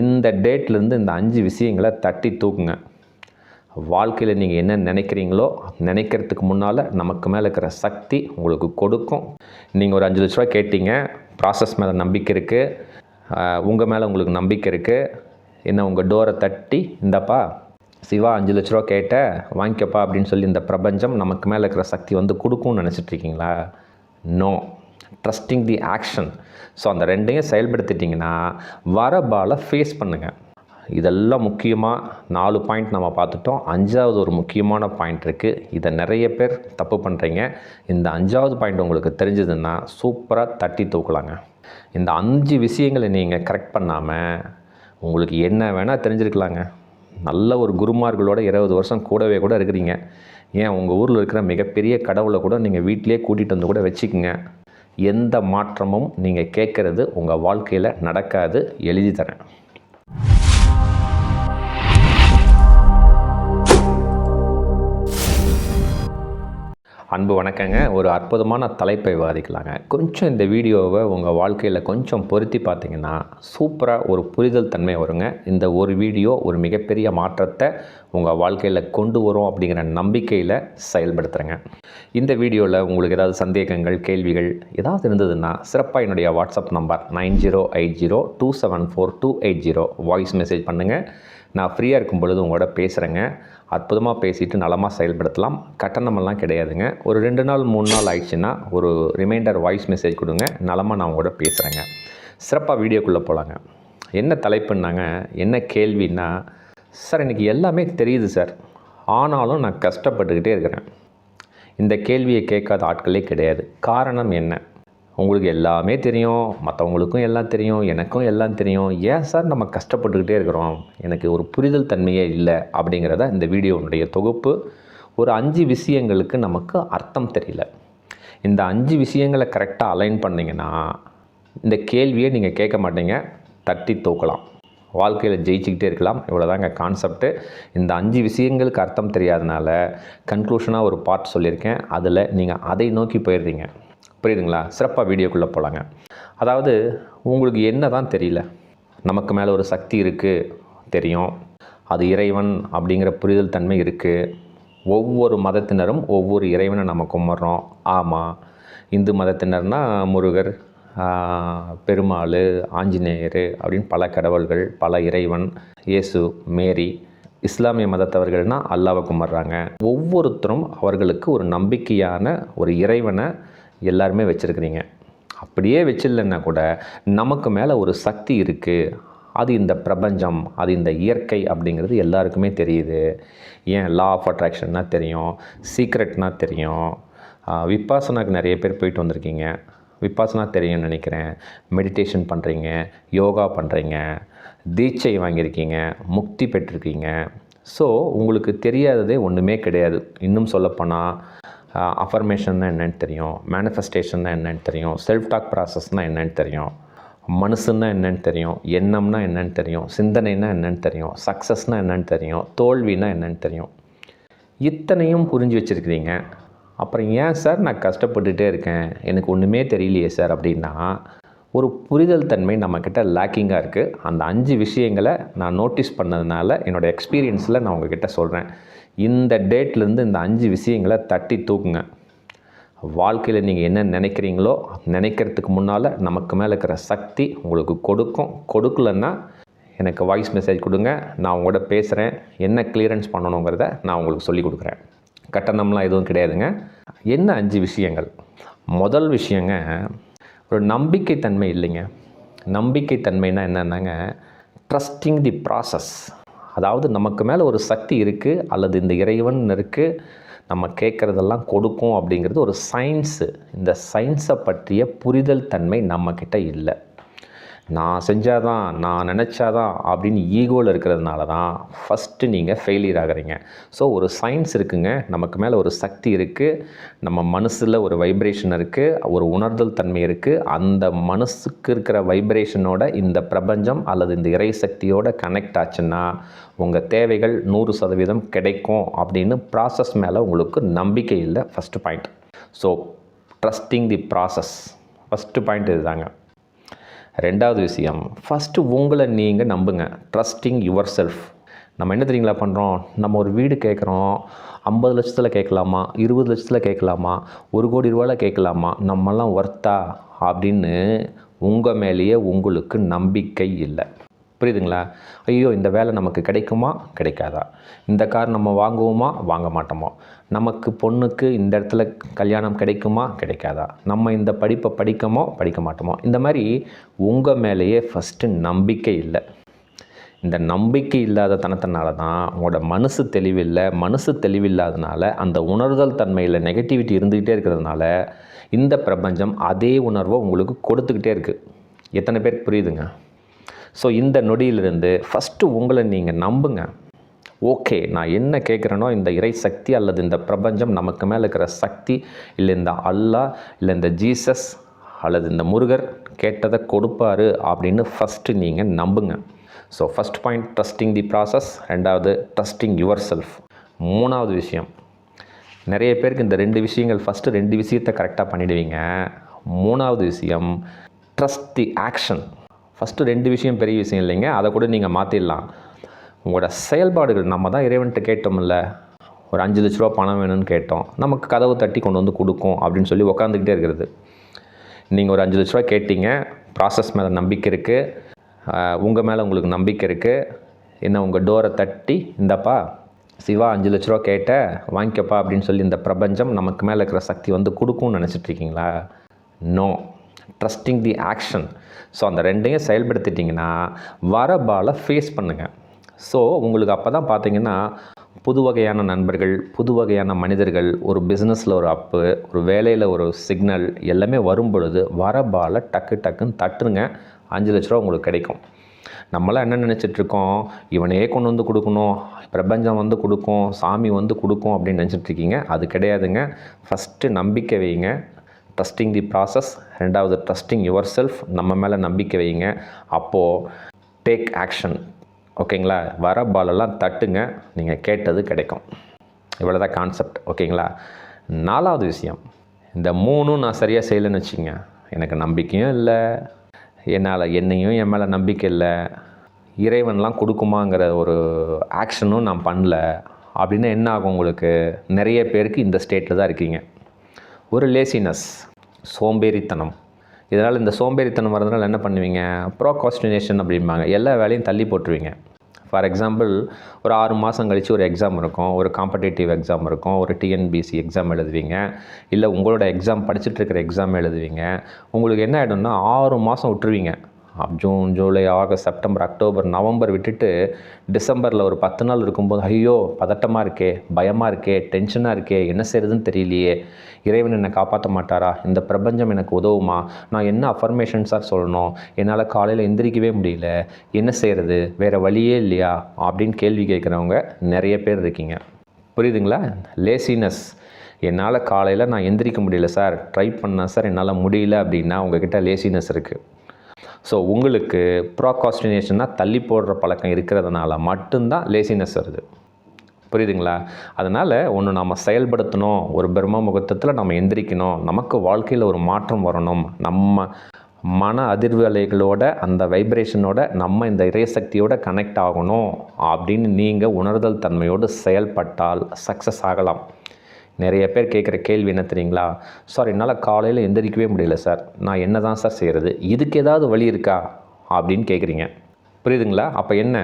இந்த டேட்லேருந்து இந்த அஞ்சு விஷயங்களை தட்டி தூக்குங்க. வாழ்க்கையில் நீங்கள் என்ன நினைக்கிறீங்களோ நினைக்கிறதுக்கு முன்னால் நமக்கு மேலே இருக்கிற சக்தி உங்களுக்கு கொடுக்கும். நீங்கள் ஒரு அஞ்சு லட்ச ரூபா கேட்டீங்க ப்ராசஸ் மேலே நம்பிக்கை இருக்குது உங்கள் மேலே உங்களுக்கு நம்பிக்கை இருக்குது என்ன உங்கள் டோரை தட்டி இந்தப்பா சிவா அஞ்சு லட்ச ரூபா கேட்ட வாங்கிக்கப்பா அப்படின்னு சொல்லி இந்த பிரபஞ்சம் நமக்கு மேலே இருக்கிற சக்தி வந்து கொடுக்கும்னு நினச்சிட்டு இருக்கீங்களா? No trusting the action so அந்த ரெண்டையும் செயல்படுத்திட்டிங்கன்னா வர பாலை ஃபேஸ் பண்ணுங்கள் இதெல்லாம் முக்கியமாக நாலு பாயிண்ட் நம்ம பார்த்துட்டோம். அஞ்சாவது ஒரு முக்கியமான பாயிண்ட் இருக்குது இதை நிறைய பேர் தப்பு பண்ணுறீங்க இந்த அஞ்சாவது பாயிண்ட் உங்களுக்கு தெரிஞ்சதுன்னா சூப்பராக தட்டி தூக்கலாங்க. இந்த அஞ்சு விஷயங்களை நீங்கள் கரெக்ட் பண்ணாமல் உங்களுக்கு என்ன வேணால் தெரிஞ்சிருக்கலாங்க. நல்ல ஒரு குருமார்களோட இருபது வருஷம் கூடவே கூட இருக்கிறீங்க. ஏன் உங்கள் ஊரில் இருக்கிற மிகப்பெரிய கடவுளை கூட நீங்கள் வீட்டிலே கூட்டிகிட்டு வந்து கூட வச்சுக்கோங்க. எந்த மாற்றமும் நீங்கள் கேட்குறது உங்கள் வாழ்க்கையில் நடக்காது. எழுதி தரேன். அன்பு வணக்கங்க. ஒரு அற்புதமான தலைப்பை விவாதிக்கலாங்க. கொஞ்சம் இந்த வீடியோவை உங்கள் வாழ்க்கையில் கொஞ்சம் பொருத்தி பார்த்தீங்கன்னா சூப்பராக ஒரு புரிதல் தன்மை வருங்க. இந்த ஒரு வீடியோ ஒரு மிகப்பெரிய மாற்றத்தை உங்கள் வாழ்க்கையில் கொண்டு வரும் அப்படிங்கிற நம்பிக்கையில் செயல்படுத்துகிறேங்க இந்த வீடியோவில் உங்களுக்கு ஏதாவது சந்தேகங்கள் கேள்விகள் ஏதாவது இருந்ததுன்னா சிறப்பாக என்னுடைய WhatsApp number nine zero eight zero two seven four two eight zero. Voice message பண்ணுங்கள் நான் ஃப்ரீயாக இருக்கும் பொழுது உங்களோட பேசுகிறேங்க அற்புதமாக பேசிட்டு நலமாக செயல்படுத்தலாம். கட்டணமெல்லாம் கிடையாதுங்க. ஒரு ரெண்டு நாள் மூணு நாள் ஆயிடுச்சுன்னா ஒரு ரிமைண்டர் வாய்ஸ் மெசேஜ் கொடுங்க. நலமாக நான் உங்களோட பேசுகிறேங்க சிறப்பாக வீடியோக்குள்ளே போகலாங்க என்ன தலைப்புன்னாங்க என்ன கேள்வின்னா சார் எனக்கு எல்லாமே தெரியுது சார். ஆனாலும் நான் கஷ்டப்பட்டுக்கிட்டே இருக்கிறேன். இந்த கேள்வியை கேட்காத ஆட்களே கிடையாது. காரணம் என்ன? உங்களுக்கு எல்லாமே தெரியும் மற்றவங்களுக்கும் எல்லாம் தெரியும் எனக்கும் எல்லாம் தெரியும். ஏன் சார் நம்ம கஷ்டப்பட்டுக்கிட்டே இருக்கிறோம்? எனக்கு ஒரு புரிதல் தன்மையே இல்லை அப்படிங்கிறத இந்த வீடியோனுடைய தொகுப்பு ஒரு அஞ்சு விஷயங்களுக்கு நமக்கு அர்த்தம் தெரியல. இந்த அஞ்சு விஷயங்களை கரெக்டாக அலைன் பண்ணிங்கன்னா இந்த கேள்வியை நீங்கள் கேட்க மாட்டீங்க தட்டி தூக்கலாம். வாழ்க்கையில் ஜெயிச்சுக்கிட்டே இருக்கலாம் இவ்வளோதாங்க கான்செப்ட்டு இந்த அஞ்சு விஷயங்களுக்கு அர்த்தம் தெரியாதனால கன்க்ளூஷனாக ஒரு பார்ட் சொல்லியிருக்கேன். அதில் நீங்கள் அதை நோக்கி போயிடுறீங்க. புரியுதுங்களா? சிறப்பாக வீடியோக்குள்ளே போகலாங்க அதாவது உங்களுக்கு என்ன தான் தெரியல? நமக்கு மேலே ஒரு சக்தி இருக்குது தெரியும். அது இறைவன் அப்படிங்கிற புரிதல் தன்மை இருக்குது ஒவ்வொரு மதத்தினரும் ஒவ்வொரு இறைவனை நம்ம கும்பிட்றோம். ஆமாம் இந்து மதத்தினர்னா முருகர் பெருமாள் ஆஞ்சநேயர் அப்படின்னு பல கடவுள்கள் பல இறைவன் இயேசு மேரி இஸ்லாமிய மதத்தவர்கள்னால் அல்லாவை கும்பிட்றாங்க. ஒவ்வொருத்தரும் அவர்களுக்கு ஒரு நம்பிக்கையான ஒரு இறைவனை எல்லாருமே வச்சுருக்கிறீங்க. அப்படியே வச்சிடலன்னா கூட நமக்கு மேலே ஒரு சக்தி இருக்குது அது இந்த பிரபஞ்சம் அது இந்த இயற்கை அப்படிங்கிறது எல்லாருக்குமே தெரியுது. ஏன் லா ஆஃப் அட்ராக்ஷன்னா தெரியும் சீக்ரெட்னா தெரியும். விப்பாசனாக்கு நிறைய பேர் போயிட்டு வந்திருக்கீங்க. விப்பாசனா தெரியும்னு நினைக்கிறேன். மெடிடேஷன் பண்ணுறீங்க யோகா பண்ணுறீங்க தீட்சை வாங்கியிருக்கீங்க முக்தி பெற்றிருக்கீங்க. ஸோ உங்களுக்கு தெரியாததே ஒன்றுமே கிடையாது. இன்னும் சொல்லப்போனால் அஃபர்மேஷன்னா என்னென்னு தெரியும் மேனிஃபெஸ்டேஷன்னா என்னென்னு தெரியும் செல்ஃப் டாக் ப்ராசஸ்னால் என்னென்னு தெரியும் மனசுன்னா என்னென்னு தெரியும் எண்ணம்னா என்னென்னு தெரியும் சிந்தனைனா என்னென்னு தெரியும் சக்ஸஸ்னால் என்னென்னு தெரியும் தோல்வினா என்னென்னு தெரியும். இத்தனையும் புரிஞ்சு வச்சுருக்கிறீங்க. அப்புறம் ஏன் சார் நான் கஷ்டப்பட்டுகிட்டே இருக்கேன்? எனக்கு ஒன்றுமே தெரியலையே சார் அப்படின்னா ஒரு புரிதல் தன்மை நம்மக்கிட்ட லேக்கிங்காக இருக்குது அந்த அஞ்சு விஷயங்களை நான் நோட்டீஸ் பண்ணதுனால என்னோடய எக்ஸ்பீரியன்ஸில் நான் உங்ககிட்ட சொல்கிறேன் இந்த டேட்லேருந்து இந்த அஞ்சு விஷயங்களை தட்டி தூக்குங்க. வாழ்க்கையில் நீங்கள் என்ன நினைக்கிறீங்களோ நினைக்கிறதுக்கு முன்னால் நமக்கு மேலே இருக்கிற சக்தி உங்களுக்கு கொடுக்கும். கொடுக்கலன்னா எனக்கு வாய்ஸ் மெசேஜ் கொடுங்க. நான் உங்களோட பேசுகிறேன் என்ன கிளியரன்ஸ் பண்ணணுங்கிறத நான் உங்களுக்கு சொல்லி கொடுக்குறேன். கட்டணம்லாம் எதுவும் கிடையாதுங்க. என்ன அஞ்சு விஷயங்கள்? முதல் விஷயங்க ஒரு நம்பிக்கைத்தன்மை இல்லைங்க. நம்பிக்கைத்தன்மைனா என்னென்னாங்க? ட்ரஸ்டிங் தி ப்ராசஸ் அதாவது நமக்கு மேலே ஒரு சக்தி இருக்குது அல்லது இந்த இறைவன் இருக்குது நம்ம கேட்குறதெல்லாம் கொடுக்கும் அப்படிங்கிறது ஒரு சயின்ஸு இந்த சயின்ஸை பற்றிய புரிதல் தன்மை நம்மக்கிட்ட இல்லை. நான் செஞ்சாதான் நான் நினச்சாதான் அப்படின்னு ஈகோவில் இருக்கிறதுனால தான் ஃபஸ்ட்டு நீங்கள் ஃபெயிலியர் ஆகுறீங்க. ஸோ ஒரு சயின்ஸ் இருக்குங்க. நமக்கு மேலே ஒரு சக்தி இருக்குது நம்ம மனசில் ஒரு வைப்ரேஷன் இருக்குது ஒரு உணர்தல் தன்மை இருக்குது அந்த மனசுக்கு இருக்கிற வைப்ரேஷனோட இந்த பிரபஞ்சம் அல்லது இந்த இறை சக்தியோட கனெக்ட் ஆச்சுன்னா உங்கள் தேவைகள் நூறு சதவீதம் கிடைக்கும் அப்படின்னு ப்ராசஸ் மேலே உங்களுக்கு நம்பிக்கை இல்லை first point so trusting the process first point இதுதாங்க. ரெண்டாவது விஷயம் ஃபஸ்ட்டு உங்களை நீங்கள் நம்புங்க. ட்ரஸ்டிங் யுவர் செல்ஃப் நம்ம என்ன தெரியுங்களா பண்ணுறோம் நம்ம ஒரு வீடு கேட்குறோம் ஐம்பது லட்சத்தில் கேட்கலாமா? இருபது லட்சத்தில் கேட்கலாமா? ஒரு கோடி ரூபாயில் கேட்கலாமா? நம்மலாம் ஒர்த்தா அப்படின்னு உங்கள் மேலேயே உங்களுக்கு நம்பிக்கை இல்லை. புரியுதுங்களா? ஐயோ இந்த வேலை நமக்கு கிடைக்குமா? கிடைக்காதா? இந்த கார் நம்ம வாங்குவோமா? வாங்க மாட்டோமா? நமக்கு பொண்ணுக்கு இந்த இடத்துல கல்யாணம் கிடைக்குமா? கிடைக்காதா. நம்ம இந்த படிப்பை படிக்கமோ? படிக்க மாட்டோமோ. இந்த மாதிரி உங்கள் மேலேயே ஃபஸ்ட்டு நம்பிக்கை இல்லை. இந்த நம்பிக்கை இல்லாத தனத்தினால தான் உங்களோட மனசு தெளிவில்லை. மனசு தெளிவில்லாதனால அந்த உணர்தல் தன்மையில் நெகட்டிவிட்டி இருந்துக்கிட்டே இருக்கிறதுனால இந்த பிரபஞ்சம் அதே உணர்வை உங்களுக்கு கொடுத்துக்கிட்டே இருக்குது எத்தனை பேர் புரியுதுங்க? ஸோ இந்த நொடியிலிருந்து ஃபஸ்ட்டு உங்களை நீங்கள் நம்புங்க. ஓகே நான் என்ன கேட்குறேனோ இந்த இறை சக்தி அல்லது இந்த பிரபஞ்சம் நமக்கு மேலே இருக்கிற சக்தி இல்லை இந்த அல்லாஹ் இல்லை இந்த ஜீசஸ் அல்லது இந்த முருகர் கேட்டதை கொடுப்பாரு அப்படின்னு ஃபஸ்ட்டு நீங்கள் நம்புங்க. So first point trusting the process ரெண்டாவது ட்ரஸ்டிங் யுவர் செல்ஃப் மூணாவது விஷயம் நிறைய பேருக்கு இந்த ரெண்டு விஷயங்கள் ஃபஸ்ட்டு ரெண்டு விஷயத்தை கரெக்டாக பண்ணிடுவீங்க. மூணாவது விஷயம் ட்ரஸ்ட் தி ஆக்ஷன் ஃபஸ்ட்டு ரெண்டு விஷயம் பெரிய விஷயம் இல்லைங்க அதை கூட நீங்கள் மாற்றிடலாம் உங்களோட செயல்பாடுகள். நம்ம தான் இறைவன்கிட்ட கேட்டோம்ல. ஒரு அஞ்சு லட்ச ரூபா பணம் வேணும்னு கேட்டோம். நமக்கு கதவு தட்டி கொண்டு வந்து கொடுக்கும் அப்படின்னு சொல்லி உக்காந்துக்கிட்டே இருக்கிறது. நீங்கள் ஒரு அஞ்சு லட்ச ரூபா கேட்டீங்க. ப்ராசஸ் மேலே நம்பிக்கை இருக்குது உங்கள் மேலே உங்களுக்கு நம்பிக்கை இருக்குது என்ன உங்கள் டோரை தட்டி இந்தப்பா சிவா அஞ்சு லட்ச ரூபா கேட்ட வாங்கிக்கப்பா அப்படின்னு சொல்லி இந்த பிரபஞ்சம் நமக்கு மேலே இருக்கிற சக்தி வந்து கொடுக்கும்னு நினச்சிட்டு இருக்கீங்களா? No trusting the action so அந்த ரெண்டையும் செயல்படுத்திட்டிங்கன்னா வர பாலை ஃபேஸ் பண்ணுங்கள் ஸோ உங்களுக்கு அப்போ தான் பார்த்தீங்கன்னா புது வகையான நண்பர்கள் புது வகையான மனிதர்கள் ஒரு பிஸ்னஸில் ஒரு அப்பு ஒரு வேலையில் ஒரு சிக்னல் எல்லாமே வரும் பொழுது வர பாலை டக்கு டக்குன்னு தட்டுருங்க. அஞ்சு லட்ச ரூபா உங்களுக்கு கிடைக்கும். நம்மளாம் என்ன நினச்சிட்ருக்கோம் இவனையே கொண்டு வந்து கொடுக்கணும். பிரபஞ்சம் வந்து கொடுக்கும். சாமி வந்து கொடுக்கும் அப்படின்னு நினச்சிட்ருக்கீங்க அது கிடையாதுங்க. ஃபஸ்ட்டு நம்பிக்கை வைங்க. ட்ரஸ்டிங் தி ப்ராசஸ் ரெண்டாவது ட்ரஸ்டிங் யுவர் செல்ஃப் நம்ம மேலே நம்பிக்கை வைங்க. அப்போது டேக் ஆக்ஷன் ஓகேங்களா? வர பாலெல்லாம் தட்டுங்க. நீங்கள் கேட்டது கிடைக்கும். இவ்வளோ தான் கான்செப்ட் ஓகேங்களா? நாலாவது விஷயம். இந்த மூணும் நான் சரியாக செய்யலைன்னு வச்சுங்க எனக்கு நம்பிக்கையும் இல்லை. என்னால் என்னையும் என் மேலே நம்பிக்கை இல்லை. இறைவன்லாம் கொடுக்குமாங்கிற ஒரு ஆக்ஷனும் நான் பண்ணல. அப்படின்னு என்ன ஆகும் உங்களுக்கு? நிறைய பேருக்கு இந்த ஸ்டேட்டில் தான் இருக்கீங்க. ஒரு லேசினஸ் சோம்பேறித்தனம். இதனால் இந்த சோம்பேறித்தனம் வரதுனால என்ன பண்ணுவீங்க? ப்ரோகாஸ்டினேஷன் அப்படிம்பாங்க. எல்லா வேலையும் தள்ளி போட்டுருவீங்க. ஃபார் எக்ஸாம்பிள் ஒரு ஆறு மாதம் கழித்து ஒரு எக்ஸாம் இருக்கும். ஒரு காம்படேட்டிவ் எக்ஸாம் இருக்கும். ஒரு டிஎன்பிசி எக்ஸாம் எழுதுவீங்க. இல்லை உங்களோட எக்ஸாம் படிச்சுட்டு இருக்கிற எக்ஸாம் எழுதுவீங்க. உங்களுக்கு என்ன ஆகிடும்னா ஆறு மாதம் விட்டுருவீங்க. June July August September October November விட்டுட்டு டிசம்பரில் ஒரு பத்து நாள் இருக்கும்போது ஐயோ பதட்டமாக இருக்கே பயமாக இருக்கே டென்ஷனாக இருக்கே என்ன செய்கிறதுன்னு தெரியலையே இறைவன் என்னை காப்பாற்ற மாட்டாரா இந்த பிரபஞ்சம் எனக்கு உதவுமா நான் என்ன அஃபர்மேஷன்ஸாக சொல்லணும் என்னால் காலையில் எந்திரிக்கவே முடியல என்ன செய்கிறது வேறு வழியே இல்லையா அப்படின்னு கேள்வி கேட்குறவங்க நிறைய பேர் இருக்கீங்க. புரியுதுங்களா? லேசினஸ் என்னால் காலையில் நான் எந்திரிக்க முடியல சார் ட்ரை பண்ணேன் சார் என்னால் முடியல அப்படின்னா உங்ககிட்ட லேசினஸ் இருக்குது ஸோ உங்களுக்கு ப்ராகாஸ்டினேஷனாக தள்ளி போடுற பழக்கம் இருக்கிறதுனால மட்டும்தான் லேசினஸ் வருது. புரியுதுங்களா? அதனால் ஒன்று நம்ம செயல்படுத்தணும். ஒரு பிரம்ம முகூர்த்தத்தில் நம்ம எந்திரிக்கணும். நமக்கு வாழ்க்கையில் ஒரு மாற்றம் வரணும். நம்ம மன அதிர்வலைகளோட அந்த வைப்ரேஷனோட நம்ம இந்த இறைசக்தியோட கனெக்ட் ஆகணும். அப்படின்னு நீங்கள் உணர்தல் தன்மையோடு செயல்பட்டால் சக்ஸஸ் ஆகலாம். நிறைய பேர் கேட்குற கேள்வி என்ன தெரியுங்களா? சார் என்னால் காலையில் எந்திரிக்கவே முடியல சார். நான் என்ன தான் சார் செய்கிறது இதுக்கு ஏதாவது வழி இருக்கா? அப்படின்னு கேட்குறீங்க. புரியுதுங்களா? அப்போ என்ன?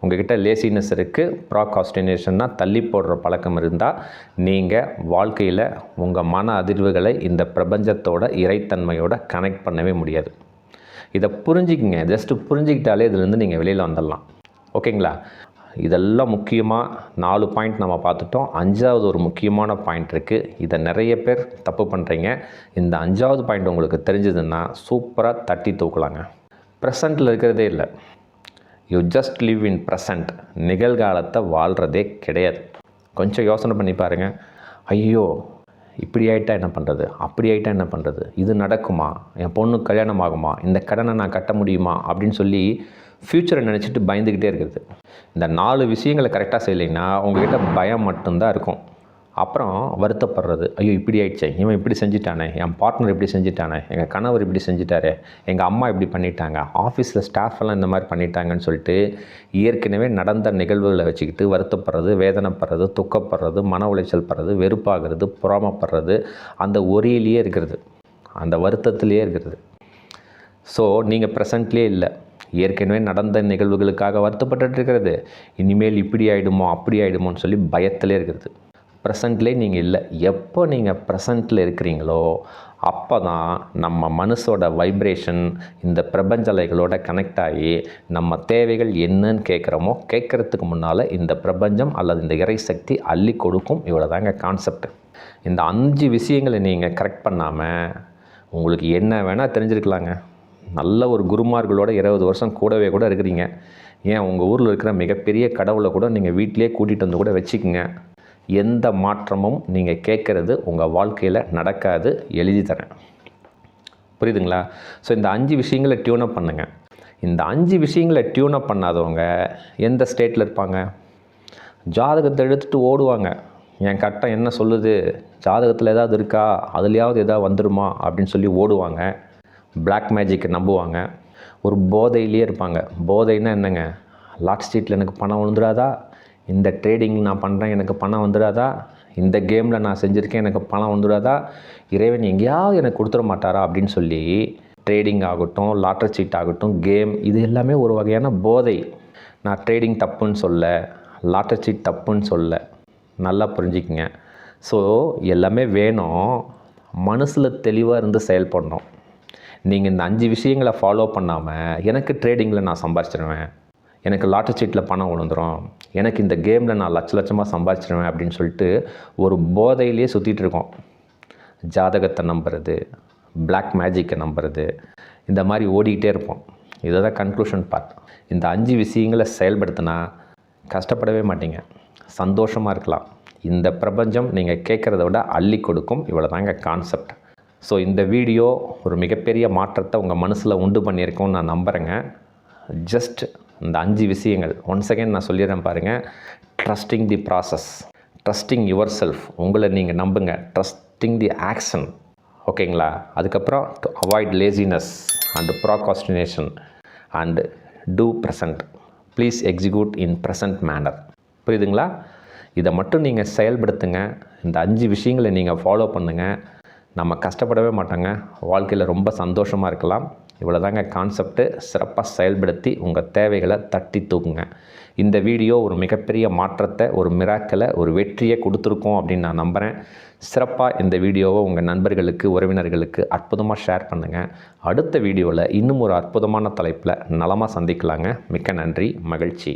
உங்ககிட்ட லேசினஸ் இருக்குது ப்ராகாஸ்டினேஷன்னா தள்ளி போடுற பழக்கம் இருந்தால் நீங்கள் வாழ்க்கையில் உங்கள் மன அதிர்வுகளை இந்த பிரபஞ்சத்தோட இறைத்தன்மையோட கனெக்ட் பண்ணவே முடியாது. இதை புரிஞ்சுக்கிங்க. ஜஸ்ட்டு புரிஞ்சுக்கிட்டாலே இதுலேருந்து நீங்கள் வெளியில் வந்துடலாம். ஓகேங்களா? இதெல்லாம் முக்கியமாக நாலு பாயிண்ட் நம்ம பார்த்துட்டோம். அஞ்சாவது ஒரு முக்கியமான பாயிண்ட் இருக்குது இதை நிறைய பேர் தப்பு பண்ணுறீங்க இந்த அஞ்சாவது பாயிண்ட் உங்களுக்கு தெரிஞ்சதுன்னா சூப்பராக தட்டி தூக்கலாங்க. ப்ரெசண்ட்டில் இருக்கிறதே இல்லை. You just live in present நிகழ்காலத்தை வாழ்கிறதே கிடையாது. கொஞ்சம் யோசனை பண்ணி பாருங்கள் ஐயோ இப்படி ஆகிட்டா என்ன பண்ணுறது அப்படி ஆகிட்டா என்ன பண்ணுறது இது நடக்குமா? என் பொண்ணு கல்யாணம் ஆகுமா இந்த கடனை நான் கட்ட முடியுமா? அப்படின்னு சொல்லி ஃப்யூச்சரை நினச்சிட்டு பயந்துக்கிட்டே இருக்கிறது. இந்த நாலு விஷயங்களை கரெக்டாக செய்யலைன்னா உங்ககிட்ட பயம் மட்டும்தான் இருக்கும். அப்புறம் வருத்தப்படுறது. ஐயோ இப்படி ஆயிடுச்சே. இவன் இப்படி செஞ்சிட்டானே. என் பார்ட்னர் இப்படி செஞ்சிட்டானே. எங்கள் கணவர் இப்படி செஞ்சிட்டாரே. எங்கள் அம்மா இப்படி பண்ணிட்டாங்க. ஆஃபீஸில் ஸ்டாஃப் எல்லாம் இந்த மாதிரி பண்ணிட்டாங்கன்னு சொல்லிட்டு ஏற்கனவே நடந்த நிகழ்வுகளை வச்சுக்கிட்டு வருத்தப்படுறது வேதனைப்படுறது துக்கப்படுறது மன உளைச்சல் படுறது வெறுப்பாகிறது புறாமப்படுறது அந்த ஒரியிலேயே இருக்கிறது. அந்த வருத்தத்திலேயே இருக்கிறது. ஸோ நீங்கள் ப்ரெசண்ட்லேயே இல்லை. ஏற்கனவே நடந்த நிகழ்வுகளுக்காக வருத்தப்பட்டுட்டு இருக்கிறது. இனிமேல் இப்படி ஆகிடுமோ அப்படி ஆகிடுமோன்னு சொல்லி பயத்திலே இருக்கிறது. ப்ரெசண்ட்லேயே நீங்கள் இல்லை. எப்போ நீங்கள் ப்ரெசண்ட்டில் இருக்கிறீங்களோ அப்போ தான் நம்ம மனசோட வைப்ரேஷன் இந்த பிரபஞ்சலைகளோட கனெக்ட் ஆகி நம்ம தேவைகள் என்னன்னு கேட்குறோமோ கேட்குறதுக்கு முன்னால் இந்த பிரபஞ்சம் அல்லது இந்த இறை சக்தி அள்ளி கொடுக்கும் இவ்வளோ தாங்க கான்செப்ட் இந்த அஞ்சு விஷயங்களை நீங்கள் கரெக்ட் பண்ணாமல் உங்களுக்கு என்ன வேணால் தெரிஞ்சிருக்கலாங்க. நல்ல ஒரு குருமார்களோட இருபது வருஷம் கூடவே கூட இருக்கிறீங்க. ஏன் உங்கள் ஊரில் இருக்கிற மிகப்பெரிய கடவுளை கூட நீங்கள் வீட்டிலே கூட்டிகிட்டு வந்து கூட வச்சுக்கோங்க. எந்த மாற்றமும் நீங்கள் கேட்குறது உங்கள் வாழ்க்கையில் நடக்காது எழுதி தரேன். புரியுதுங்களா? ஸோ இந்த அஞ்சு விஷயங்களை டியூனப் பண்ணுங்கள் இந்த அஞ்சு விஷயங்களை டியூனப் பண்ணாதவங்க எந்த ஸ்டேட்டில் இருப்பாங்க? ஜாதகத்தை எடுத்துகிட்டு ஓடுவாங்க. என் கட்டம் என்ன சொல்லுது? ஜாதகத்தில் ஏதாவது இருக்கா? அதுலேயாவது ஏதாவது வந்துடுமா அப்படின்னு சொல்லி ஓடுவாங்க. பிளாக் மேஜிக்கை நம்புவாங்க. ஒரு போதையிலேயே இருப்பாங்க. போதைன்னா என்னங்க? லாட் ஸ்ட்ரீட்டில் எனக்கு பணம் விழுந்துடாதா? இந்த ட்ரேடிங் நான் பண்ணுறேன் எனக்கு பணம் வந்துடாதா? இந்த கேமில் நான் செஞ்சுருக்கேன் எனக்கு பணம் வந்துடாதா? இறைவன் எங்கேயாவது எனக்கு கொடுத்துட மாட்டாரா? அப்படின்னு சொல்லி ட்ரேடிங் ஆகட்டும் லாட்டரி சீட் ஆகட்டும் கேம் இது எல்லாமே ஒரு வகையான போதை. நான் ட்ரேடிங் தப்புன்னு சொல்ல லாட்டரி சீட் தப்புன்னு சொல்ல. நல்லா புரிஞ்சுக்குங்க. ஸோ எல்லாமே வேணும். மனசில் தெளிவாக இருந்து செயல்படணும். நீங்கள் இந்த அஞ்சு விஷயங்களை ஃபாலோ பண்ணாமல் எனக்கு ட்ரேடிங்கில் நான் சம்பாரிச்சிடுவேன் எனக்கு லாட்டரி சீட்டில் பணம் விழுந்துரும். எனக்கு இந்த கேமில் நான் லட்ச லட்சமாக சம்பாதிச்சிருவேன் அப்படின்னு சொல்லிட்டு ஒரு போதையிலே சுற்றிட்டு இருக்கோம். ஜாதகத்தை நம்புறது பிளாக் மேஜிக்கை நம்புறது இந்த மாதிரி ஓடிக்கிட்டே இருப்போம். இதை தான் கன்க்ளூஷன் பார்ட் இந்த அஞ்சு விஷயங்களை செயல்படுத்தினா கஷ்டப்படவே மாட்டீங்க. சந்தோஷமாக இருக்கலாம். இந்த பிரபஞ்சம் நீங்கள் கேட்குறத விட அள்ளி கொடுக்கும். இவ்வளோ தாங்க கான்செப்ட் ஸோ இந்த வீடியோ ஒரு மிகப்பெரிய மாற்றத்தை உங்கள் மனசில் உண்டு பண்ணியிருக்கோன்னு நான் நம்புகிறேங்க ஜஸ்ட் இந்த அஞ்சு விஷயங்கள். ஒன் செகண்ட் நான் சொல்லிடுறேன் பாருங்கள் trusting the process trusting yourself உங்களை நீங்கள் நம்புங்க. ட்ரஸ்டிங் தி ஆக்ஷன் ஓகேங்களா அதுக்கப்புறம் to avoid laziness and procrastination and to present please execute in present manner புரியுதுங்களா? இதை மட்டும் நீங்கள் செயல்படுத்துங்க. இந்த அஞ்சு விஷயங்களை நீங்கள் ஃபாலோ பண்ணுங்கள் நம்ம கஷ்டப்படவே மாட்டோங்க. வாழ்க்கையில் ரொம்ப சந்தோஷமாக இருக்கலாம். இவ்வளோதாங்க கான்செப்ட்டு சிறப்பாக செயல்படுத்தி உங்கள் தேவைகளை தட்டி தூக்குங்க. இந்த வீடியோ ஒரு மிகப்பெரிய மாற்றத்தை ஒரு மிராக்கலை ஒரு வெற்றியை கொடுத்துருக்கோம் அப்படின்னு நான் நம்புகிறேன் சிறப்பாக இந்த வீடியோவை உங்கள் நண்பர்களுக்கு உறவினர்களுக்கு அற்புதமாக ஷேர் பண்ணுங்கள் அடுத்த வீடியோவில் இன்னும் ஒரு அற்புதமான தலைப்பில் நலமாக சந்திக்கலாங்க. மிக்க நன்றி மகிழ்ச்சி.